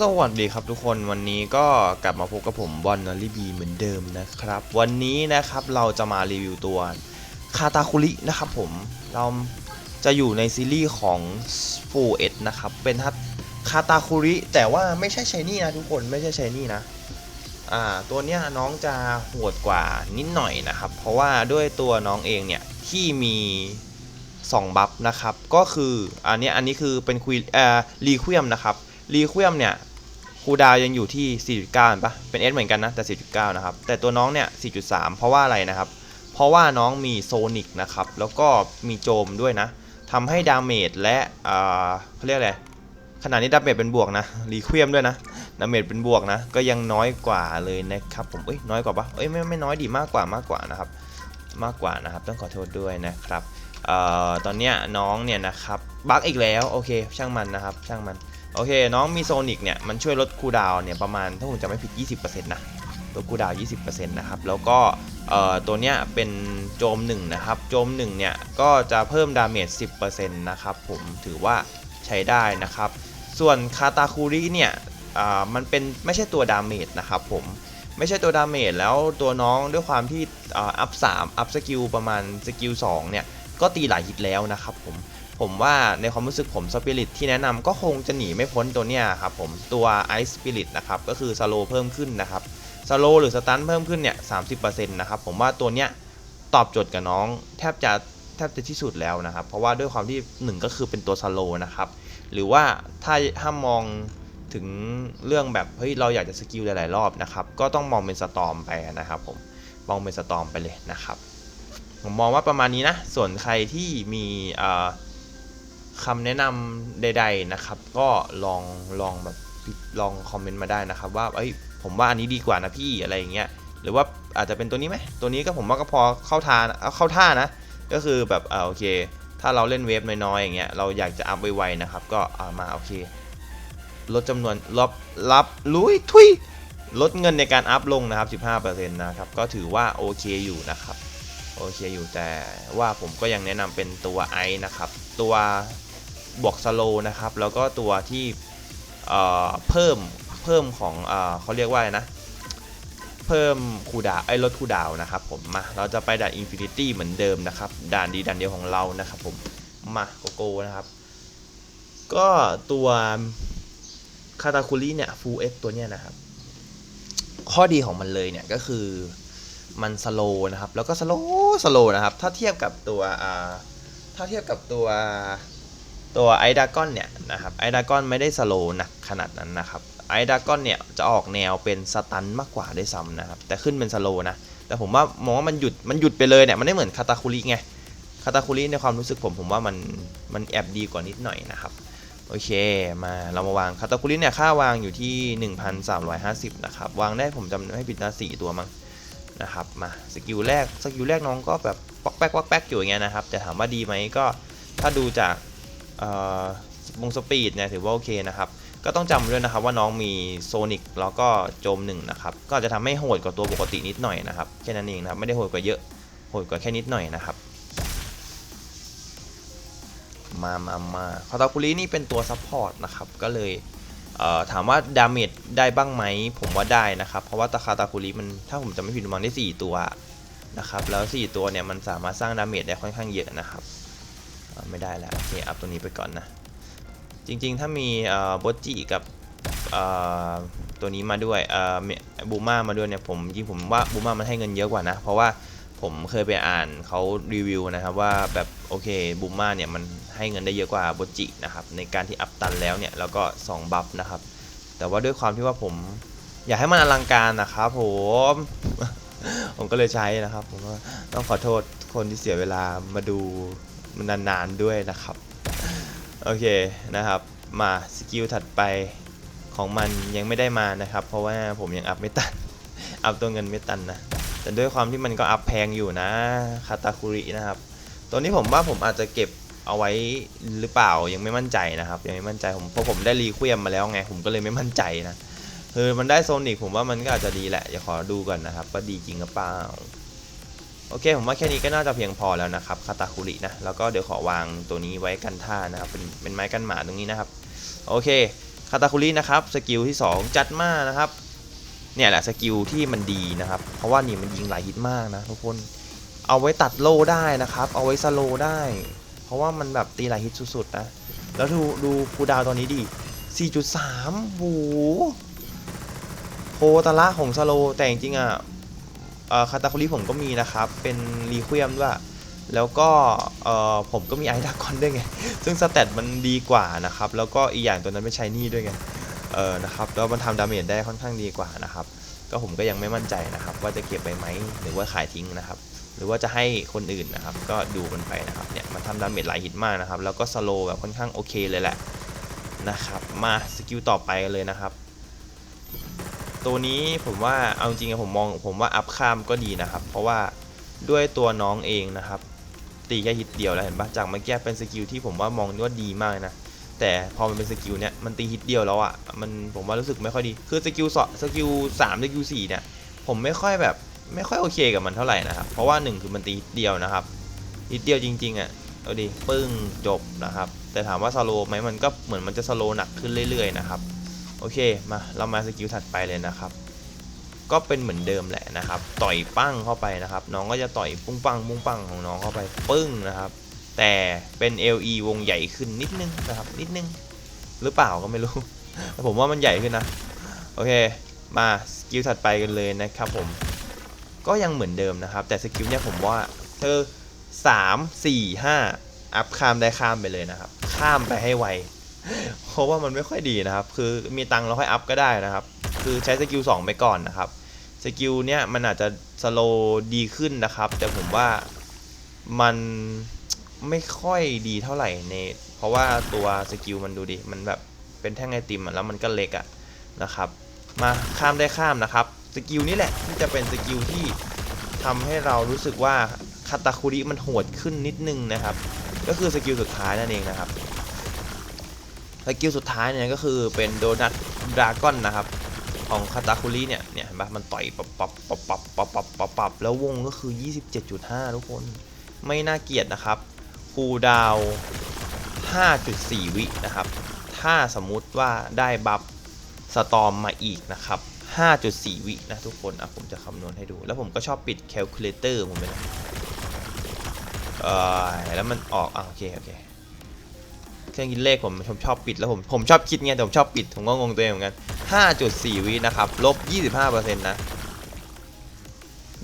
สวัสดีครับทุกคนวันนี้ก็กลับมาพบกับผมบอลนอลลี่บีเหมือนเดิมนะครับ วันนี้นะครับเราจะมารีวิวตัวคาตาคุรินะครับผมเราจะอยู่ในซีรีส์ของฟูเอ็ดนะครับเป็นทัคาตาคุริแต่ว่าไม่ใช่ชายนี่นะทุกคนไม่ใช่ชายนี่นะอ่าตัวเนี้ยน้องจะโหดกว่านิดหน่อยนะครับ เพราะว่าด้วยตัวน้องเองเนี่ยที่มี2บัฟนะครับก็คืออันนี้อันนี้คือเป็นคุยเอ่อรีควียมนะครับรีควียมเนี่ย คูดาวยังอยู่ที่ 4.9เห็นปะเป็น S เหมือนกันนะ แต่ 4.9 นะครับ แต่ตัวน้องเนี่ย 4.3 เพราะว่าอะไรนะครับ เพราะว่าน้องมีโซนิกนะครับ แล้วก็มีโจมด้วยนะทำให้ดาเมจและอ่าเขาเรียกอะไรขนาดนี้ดาเมจเป็นบวกนะ รีเควียมด้วยนะ ดาเมจเป็นบวกนะ ก็ยังน้อยกว่าเลยนะครับ ผม เอ้ย น้อยกว่าปะเอ้ย ไม่ ไม่น้อยดีมากกว่ามากกว่านะครับ มากกว่านะครับ ต้องขอโทษด้วยนะครับ เอ่อ ตอนเนี้ยน้องเนี่ยนะครับ บั๊กอีกแล้ว โอเค ช่างมันนะครับ ช่างมัน โอเค น้องมีโซนิกเนี่ย มันช่วยลดคูดาวเนี่ย ประมาณ ถ้าผมจำไม่ผิด 20%นะลดคูดาว 20%นะครับ แล้วก็ตัวเนี้ยเป็นโจม 1 นะครับ โจม 1 เนี่ย ก็จะเพิ่มดาเมจ 10%นะครับผมถือว่าใช้ได้นะครับ ส่วนคาตาคูริเนี่ยมันเป็นไม่ใช่ตัวดาเมจนะครับผมไม่ใช่ตัวดาเมจแล้วตัวน้องด้วยความที่อ่าอัพ3อัพสกิลประมาณสกิล2เนี่ย ก็ตีหลายฮิตแล้วนะครับผม ผมว่าในความรู้สึกผมสปิริตที่แนะนำก็คงจะหนีไม่พ้นตัวเนี้ยครับผมตัว Ice Spirit นะครับก็คือสโลเพิ่มขึ้นนะครับสโลหรือสตันเพิ่มขึ้นเนี่ย30%นะครับผมว่าตัวเนี้ยตอบโจทย์กับน้อง แทบจะแทบจะที่สุดแล้วนะครับ เพราะว่าด้วยความที่หนึ่งก็คือเป็นตัวสโลนะครับ หรือว่าถ้าถ้ามองถึงเรื่องแบบเฮ้ยเราอยากจะสกิลหลาย ๆ รอบนะครับ ก็ต้องมองเป็นสตอมไปนะครับผมมองเป็นสตอมไปเลยนะครับ ผมมองว่าประมาณนี้นะ ส่วนใครที่มีเอ่อ คำแนะนำใด ๆนะครับ ก็ลองลองแบบลองคอมเมนต์มาได้นะครับ ว่าเอ้ยผมว่าอันนี้ดีกว่านะพี่อะไรอย่างเงี้ยหรือว่าอาจจะเป็นตัวนี้ไหมตัวนี้ก็ผมว่าก็พอเข้าทานเอาเข้าท่านะ ก็คือแบบอ่าโอเค ถ้าเราเล่นเวฟน้อยๆอย่างเงี้ยเราอยากจะอัพไวๆนะครับ ก็เอามาโอเคลดจำนวนรับรับลุยทุยลดเงินในการอัพลงนะครับ 15%นะครับ ก็ถือว่าโอเคอยู่นะครับ โอเคอยู่แต่ว่าผมก็ยังแนะนำเป็นตัวไอนะครับ ตัว บวกสโลนะครับ แล้วก็ตัวที่เพิ่มเพิ่มของเขาเรียกว่าอะไรนะ เพิ่มคูดาไอ้ลดคูดาวนะครับผมมาเราจะไปด่านอินฟินิตี้เหมือนเดิมนะครับ ด่านดีด่านเดียวของเรานะครับผมมาโกโก้นะครับ ก็ตัวคาตาคุริเนี่ยฟูเอสตัวเนี้ยนะครับ ข้อดีของมันเลยเนี่ยก็คือมันสโลนะครับ แล้วก็สโลสโลนะครับ ถ้าเทียบกับตัวถ้าเทียบกับตัว ตัวไอดากอนเนี่ยนะครับไอดากอนไม่ได้สโลหนักขนาดนั้นนะครับไอดากอนเนี่ยจะออกแนวเป็นสตันมากกว่าด้วยซ้ำนะครับแต่ขึ้นเป็นสโลนะแต่ผมว่ามองว่ามันหยุดมันหยุดไปเลยเนี่ยมันไม่เหมือนคาตาคุริไงคาตาคุริในความรู้สึกผมผมว่ามันมันแอบดีกว่านิดหน่อยนะครับโอเคมาเรามาวางคาตาคุริเนี่ยค่าวางอยู่ที่ 1,350นะครับวางได้ผมจำไม่ผิดนะสี่ตัวมั้งนะครับมาสกิลแรกสกิลแรกน้องก็แบบป๊อกแป๊กป๊อกแป๊กอยู่อย่างเงี้ยนะครับแต่ถามว่าดีไหมก็ถ้าดูจาก วงสปีดเนี่ยถือว่าโอเคนะครับ ก็ต้องจำด้วยนะครับว่าน้องมีโซนิกแล้วก็โจมหนึ่งนะครับ ก็จะทำให้โหดกว่าตัวปกตินิดหน่อยนะครับ แค่นั้นเองนะครับ ไม่ได้โหดกว่าเยอะ โหดกว่าแค่นิดหน่อยนะครับ มามามาคาตาคุรินี่เป็นตัวซัพพอร์ตนะครับ ก็เลยเถามว่าดาเมจได้บ้างไหมผมว่าได้นะครับ เพราะว่าตาคาตาคุริมันถ้าผมจะไม่ผิดมันได้ 4 ตัวนะครับ แล้ว 4 ตัวเนี่ยมันสามารถสร้างดาเมจได้ค่อนข้างเยอะนะครับ ไม่ได้แล้วโอเคอัพตัวนี้ไปก่อนนะ จริงๆ ถ้ามีเอ่อบอจิกับตัวนี้มาด้วยบูมามาด้วยเนี่ยผมจริงผมว่าบูมามันให้เงินเยอะกว่านะ เพราะว่าผมเคยไปอ่านเขารีวิวนะครับว่าแบบโอเคบูมาเนี่ยมันให้เงินได้เยอะกว่าบอจินะครับในการที่อัพตันแล้วเนี่ยแล้วก็2บัฟนะครับ แต่ว่าด้วยความที่ว่าผมอยากให้มันอลังการนะครับผมผมก็เลยใช้นะครับผมต้องขอโทษคนที่เสียเวลามาดู มันนานๆด้วยนะครับ โอเคนะครับ มาสกิลถัดไปของมันยังไม่ได้มานะครับ เพราะว่าผมยังอัพไม่ตัน อัพตัวเงินไม่ตันนะ แต่ด้วยความที่มันก็อัพแพงอยู่นะคาตาคุรินะครับ ตัวนี้ผมว่าผมอาจจะเก็บเอาไว้หรือเปล่ายังไม่มั่นใจนะครับ ยังไม่มั่นใจผมเพราะผมได้รีเควียมมาแล้วไงผมก็เลยไม่มั่นใจนะคือมันได้โซนิกผมว่ามันก็อาจจะดีแหละอย่าขอดูก่อนนะครับว่าดีจริงหรือเปล่า โอเค ผมว่าแค่นี้ก็น่าจะเพียงพอแล้วนะครับคาตาคุรินะ แล้วก็เดี๋ยวขอวางตัวนี้ไว้กันท่านะครับ เป็นเป็นไม้กันหมาตรงนี้นะครับ โอเคคาตาคุรินะครับสกิลที่ 2 จัดมานะครับ เนี่ยแหละสกิลที่มันดีนะครับ เพราะว่านี่มันยิงหลายฮิตมากนะทุกคน เอาไว้ตัดโลได้นะครับ เอาไว้สโลได้ เพราะว่ามันแบบตีหลายฮิตสุดๆนะ แล้วดูดูคูดาวตอนนี้ดิ4.3โหโคตรละของสโลแต่จริงๆอะเอ่อ คาตาคุริผมก็มีนะครับ เป็นรีควียมด้วย แล้วก็ผมก็มีไอดากอนด้วยไง ซึ่งสเตตมันดีกว่านะครับ แล้วก็อีกอย่างตัวนั้นไม่ใช้นี่ด้วยไง เออ นะครับ แล้วมันทำดาเมจได้ค่อนข้างดีกว่านะครับ ก็ผมก็ยังไม่มั่นใจนะครับ ว่าจะเก็บไปไหม หรือว่าขายทิ้งนะครับ หรือว่าจะให้คนอื่นนะครับ ก็ดูมันไปนะครับ เนี่ย มันทำดาเมจหลายฮิตมากนะครับ แล้วก็สโลแบบค่อนข้างโอเคเลยแหละนะครับ มาสกิลต่อไปกันเลยนะครับ ตัวนี้ผมว่าเอาจริงๆผมมองผมว่าอัพข้ามก็ดีนะครับ เพราะว่าด้วยตัวน้องเองนะครับ ตีแค่ฮิตเดียวแล้วเห็นปะจากเมื่อกี้เป็นสกิลที่ผมว่ามองว่าดีมากนะแต่พอมันเป็นสกิลเนี้ยมันตีฮิตเดียวแล้วอะ่ะมันผมว่ารู้สึกไม่ค่อยดี คือสกิลสสกิลสามสกิลสี่เนี่ยผมไม่ค่อยแบบไม่ค่อยโอเคกับมันเท่าไหร่นะครับ เพราะว่าหนึ่งคือมันตีฮิตเดียวนะครับฮิตเดียวจริงๆอะ่ะเอาดิปึ้งจบนะครับ แต่ถามว่าสโลว์ไหมมันก็เหมือนมันจะสโลว์หนักขึ้นเรื่อยๆนะครับ โอเคมาเรามาสกิลถัดไปเลยนะครับ ก็เป็นเหมือนเดิมแหละนะครับ ต่อยปั้งเข้าไปนะครับ น้องก็จะต่อยปุ้งปังปุ้งปังของน้องเข้าไปปึ้งนะครับ แต่เป็น LE วงใหญ่ขึ้นนิดนึงนะครับ นิดนึง หรือเปล่าก็ไม่รู้แต่ผมว่ามันใหญ่ขึ้นนะ โอเค มาสกิลถัดไปกันเลยนะครับผมก็ยังเหมือนเดิมนะครับ แต่สกิลเนี่ยผมว่าเธอ3 4 5อัพข้ามได้ข้ามไปเลยนะครับ ข้ามไปให้ไว เพราะว่ามันไม่ค่อยดีนะครับ คือมีตังค์เราค่อยอัพก็ได้นะครับ คือใช้สกิล2ไปก่อนนะครับ สกิลเนี่ยมันอาจจะสโลดีขึ้นนะครับ แต่ผมว่ามันไม่ค่อยดีเท่าไหร่ใน เพราะว่าตัวสกิลมันดูดิ มันแบบเป็นแท่งไอติมแล้วมันก็เล็กอะนะครับ มาข้ามได้ข้ามนะครับ สกิลนี้แหละที่จะเป็นสกิลที่ทำให้เรารู้สึกว่าคาตาคุริมันโหดขึ้นนิดนึงนะครับ ก็คือสกิลสุดท้ายนั่นเองนะครับ สกิลสุดท้ายเนี่ยก็คือเป็นโดนัทดราก้อนนะครับ ของคาตาคุริเนี่ยเนี่ยเห็นปะมันต่อยปับปับปับปับปับปับปับปับแล้ววงก็คือ 27.5 ทุกคน ไม่น่าเกลียดนะครับคูดาว 5.4 วินะครับ ถ้าสมมุติว่าได้บัฟสตอมมาอีกนะครับ 5.4 วินะทุกคนอะผมจะคำนวณให้ดู แล้วผมก็ชอบปิดแคลคูลเลเตอร์ผมไปนะเออแล้วมันออกอะโอเค โอเค เครื่องคิดเลขผมผมชอบปิดแล้วผมผมชอบคิดไงแต่ผมชอบปิดผมก็งงตัวเองเหมือนกัน 5.4 วินะครับลบ 25%นะ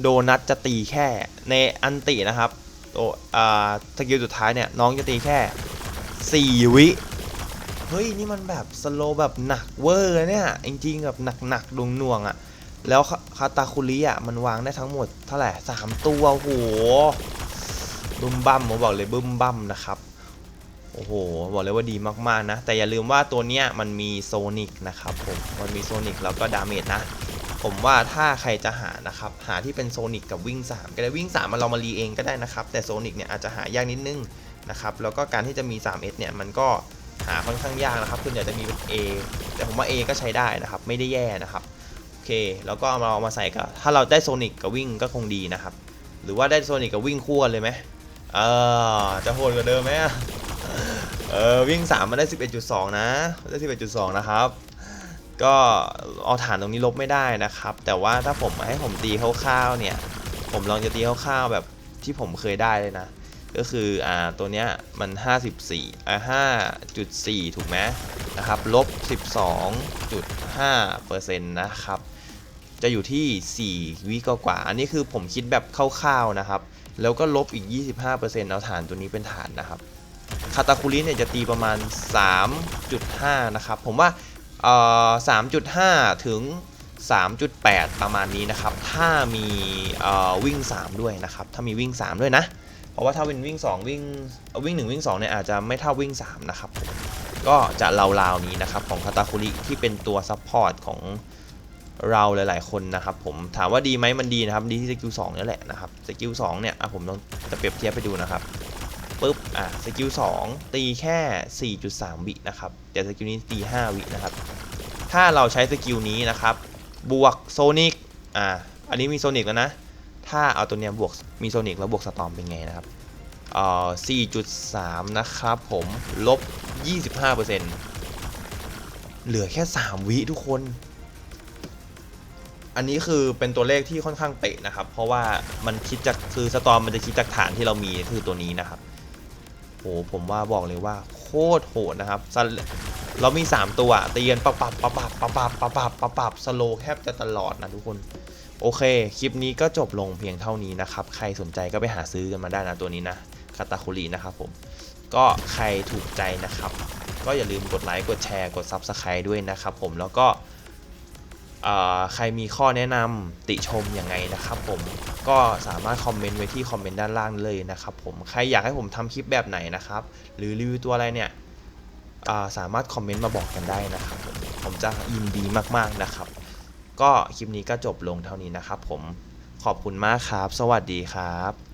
โดนัทจะตีแค่ในอันตินะครับโออ่าสกิลสุดท้ายเนี่ยน้องจะตีแค่ 4 วิเฮ้ยนี่มันแบบสโลแบบหนักเวอร์เนี่ยจริงๆแบบหนักๆดวงน่วงอะ่ะแล้วคาตาคุริอะมันวางได้ทั้งหมดเท่าไหร่สามตัวโอ้โหบึมบั้มผมบอกเลยบึมบั้มนะครับ โอ้โห บอกเลยว่าดีมากๆนะ แต่อย่าลืมว่าตัวเนี้ยมันมีโซนิกนะครับผมมันมีโซนิกแล้วก็ดาเมจนะ ผมว่าถ้าใครจะหานะครับ หาที่เป็นโซนิกกับวิ่ง 3 ก็ได้วิ่ง 3 มันเรามารีเองก็ได้นะครับ แต่โซนิกเนี่ยอาจจะหายากนิดนึงนะครับ แล้วก็การที่จะมี 3S เนี่ยมันก็หาค่อนข้างยากนะครับคุณอยากจะมีเป็น A แต่ผมว่า A ก็ใช้ได้นะครับ ไม่ได้แย่นะครับโอเค แล้วก็เอามาเอามาใส่กับถ้าเราได้โซนิกกับวิ่งก็คงดีนะครับ หรือว่าได้โซนิกกับวิ่งคู่กันเลยไหมเออจะโหดกว่าเดิมไหม อะเออวิ่ง 3 มันได้ 11.2 นะได้ 11.2 นะครับ ก็เอาฐานตรงนี้ลบไม่ได้นะครับ แต่ว่าถ้าผมให้ผมตีคร่าวๆเนี่ย ผมลองจะตีคร่าวๆแบบที่ผมเคยได้เลยนะ ก็คืออ่าตัวเนี้ยมัน 54อ่า5.4 ถูกไหมนะครับลบ 12.5เปอร์เซ็นต์นะครับ จะอยู่ที่ 4 วิกว่า อันนี้คือผมคิดแบบคร่าวๆนะครับ แล้วก็ลบอีก 25%เอาฐานตัวนี้เป็นฐานนะครับ คาตาคุริเนี่ยจะตีประมาณ 3.5 นะครับ ผมว่าเอ่อ3.5ถึง 3.8 ประมาณนี้นะครับ ถ้ามีเอ่อวิ่ง 3 ด้วยนะครับ ถ้ามีวิ่ง 3 ด้วยนะ เพราะว่าถ้าเป็นวิ่ง 2 วิ่งเอ่อวิ่ง 1 วิ่ง2เนี่ยอาจจะไม่เท่าวิ่ง 3 นะครับ ก็จะราวๆนี้นะครับของคาตาคุริที่เป็นตัวซัพพอร์ตของเราหลายๆคนนะครับผมถามว่าดีไหมมันดีนะครับ ดีที่สกิล2นี่แหละนะครับสกิล2เนี่ยอะผมลองจะเปรียบเทียบไปดูนะครับ ปุ๊บ อะสกิล2ตีแค่ 4.3 วินะครับ แต่สกิลนี้ตี 5 วินะครับ ถ้าเราใช้สกิลนี้นะครับ บวกโซนิก อะอันนี้มีโซนิกแล้วนะ ถ้าเอาตัวเนี้ยบวก มีโซนิกแล้วบวกสตอมเป็นไงนะครับเอ่อ4.3 นะครับผม ลบ 25%เเหลือแค่ 3 วิทุกคน อันนี้คือเป็นตัวเลขที่ค่อนข้างเป๊ะนะครับ เพราะว่ามันคิดจากคือสตอมมันจะคิดจากฐานที่เรามีคือตัวนี้นะครับ ผมว่าบอกเลยว่าโคตรโหดนะครับเรามี 3 ตัวตีกันปับปับปับปับปับปับปับปับปับปับสโลแคบจะตลอดนะทุกคน โอเค คลิปนี้ก็จบลงเพียงเท่านี้นะครับ ใครสนใจก็ไปหาซื้อกันมาได้นะตัวนี้นะคาตาคุรีนะครับผม ก็ใครถูกใจนะครับ ก็อย่าลืมกดไลค์กดแชร์กด Subscribe ด้วยนะครับผมแล้วก็ ใครมีข้อแนะนำติชมยังไงนะครับผมก็สามารถคอมเมนต์ไว้ที่คอมเมนต์ด้านล่างเลยนะครับผมใครอยากให้ผมทำคลิปแบบไหนนะครับ หรือรีวิวตัวอะไรเนี่ยสามารถคอมเมนต์มาบอกกันได้นะครับผมผมจะยินดีมากๆนะครับ ก็คลิปนี้ก็จบลงเท่านี้นะครับผมขอบคุณมากครับ สวัสดีครับ